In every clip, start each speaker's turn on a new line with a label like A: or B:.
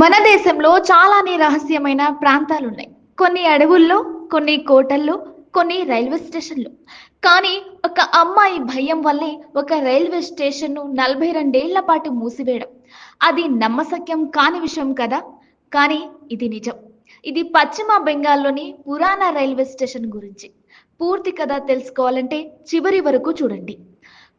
A: మన దేశంలో చాలానే రహస్యమైన ప్రాంతాలున్నాయి. కొన్ని అడవుల్లో కొన్ని కోటల్లో కొన్ని రైల్వే స్టేషన్లు. కానీ ఒక అమ్మాయి భయం వల్లే ఒక రైల్వే స్టేషన్ను నలభై రెండేళ్ళ పాటు మూసివేయడం. అది నమ్మశక్యం కాని విషయం కదా. కానీ ఇది నిజం. ఇది పశ్చిమ బెంగాల్లోని పురాణ రైల్వే స్టేషన్ గురించి. పూర్తి కథ తెలుసుకోవాలంటే చివరి వరకు చూడండి.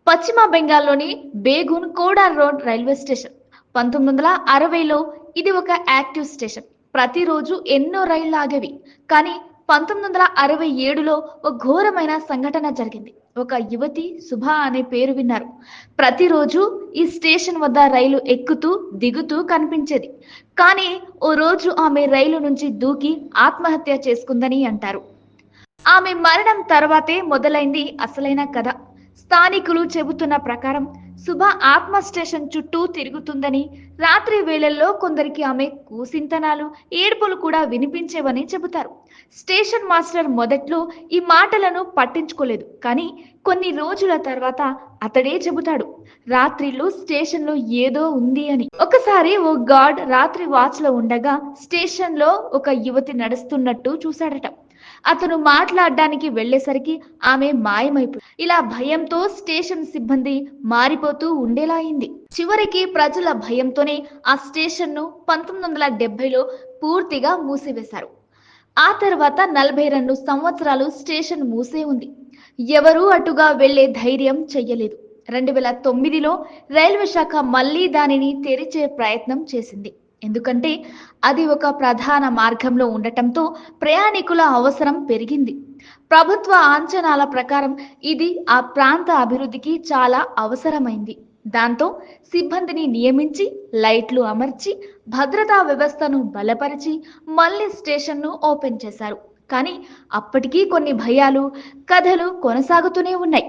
A: పశ్చిమ బెంగాల్లోని Begunkodar road railway station పంతొమ్మిది వందల అరవైలో ఇది ఒక యాక్టివ్ స్టేషన్. ప్రతిరోజు ఎన్నో రైళ్ళు ఆగేవి. కానీ పంతొమ్మిది వందల అరవై ఏడులో ఒక ఘోరమైన సంఘటన జరిగింది. ఒక యువతి శుభ అనే పేరు విన్నారు. ప్రతిరోజు ఈ స్టేషన్ వద్ద రైలు ఎక్కుతూ దిగుతూ కనిపించేది. కానీ ఓ రోజు ఆమె రైలు నుంచి దూకి ఆత్మహత్య చేసుకుందని అంటారు. ఆమె మరణం తర్వాతే మొదలైంది అసలైన కథ. స్థానికులు చెబుతున్న ప్రకారం శుభ ఆత్మ స్టేషన్ చుట్టూ తిరుగుతుందని రాత్రి వేళల్లో కొందరికి ఆమె కూసింతనాలు ఏడుపులు కూడా వినిపించేవని చెబుతారు. స్టేషన్ మాస్టర్ మొదట్లో ఈ మాటలను పట్టించుకోలేదు కానీ కొన్ని రోజుల తర్వాత అతడే చెబుతాడు రాత్రిళ్ళు స్టేషన్లో ఏదో ఉంది అని. ఒకసారి ఓ గార్డ్ రాత్రి వాచ్లో ఉండగా స్టేషన్లో ఒక యువతి నడుస్తున్నట్టు చూశాడట. అతను మాట్లాడడానికి వెళ్ళేసరికి ఆమె మాయమైపోయి ఇలా భయంతో స్టేషన్ సిబ్బంది మారిపోతూ ఉండేలా అయింది. చివరికి ప్రజల భయంతోనే ఆ స్టేషన్ను పంతొమ్మిది వందల డెబ్బైలో పూర్తిగా మూసివేశారు. ఆ తర్వాత నలభై రెండు సంవత్సరాలు స్టేషన్ మూసే ఉంది. ఎవరూ అటుగా వెళ్ళే ధైర్యం చెయ్యలేదు. రెండు వేల తొమ్మిదిలో రైల్వే శాఖ మళ్ళీ దానిని తెరిచే ప్రయత్నం చేసింది. ఎందుకంటే అది ఒక ప్రధాన మార్గంలో ఉండటంతో ప్రయాణికుల అవసరం పెరిగింది. ప్రభుత్వ అంచనాల ప్రకారం ఇది ఆ ప్రాంత అభివృద్ధికి చాలా అవసరమైంది. దాంతో సిబ్బందిని నియమించి లైట్లు అమర్చి భద్రతా వ్యవస్థను బలపరిచి మళ్ళీ స్టేషన్ను ఓపెన్ చేశారు. కానీ అప్పటికీ కొన్ని భయాలు కథలు కొనసాగుతూనే ఉన్నాయి.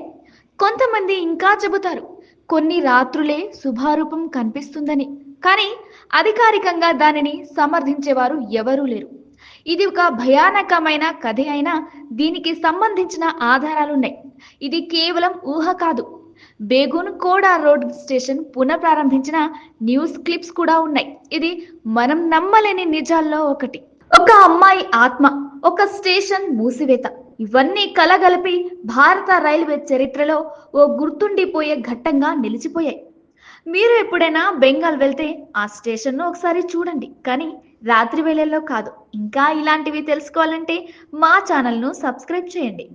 A: కొంతమంది ఇంకా చెబుతారు కొన్ని రాత్రులే శుభారూపం కనిపిస్తుందని. కానీ అధికారికంగా దానిని సమర్థించేవారు ఎవరూ లేరు. ఇది ఒక భయానకమైన కథ అయినా దీనికి సంబంధించిన ఆధారాలున్నాయి. ఇది కేవలం ఊహ కాదు. బేగున్ కోడా రోడ్ స్టేషన్ పునఃప్రారంభించిన న్యూస్ క్లిప్స్ కూడా ఉన్నాయి. ఇది మనం నమ్మలేని నిజాల్లో ఒకటి. ఒక అమ్మాయి ఆత్మ ఒక స్టేషన్ మూసివేత. ఇవన్నీ కలగలిపి భారత రైల్వే చరిత్రలో ఓ గుర్తుండిపోయే ఘట్టంగా నిలిచిపోయాయి. మీరు ఎప్పుడైనా బెంగాల్ వెళ్తే ఆ స్టేషన్ను ఒకసారి చూడండి. కానీ రాత్రి వేళల్లో కాదు. ఇంకా ఇలాంటివి తెలుసుకోవాలంటే మా ఛానల్ను సబ్స్క్రైబ్ చేయండి.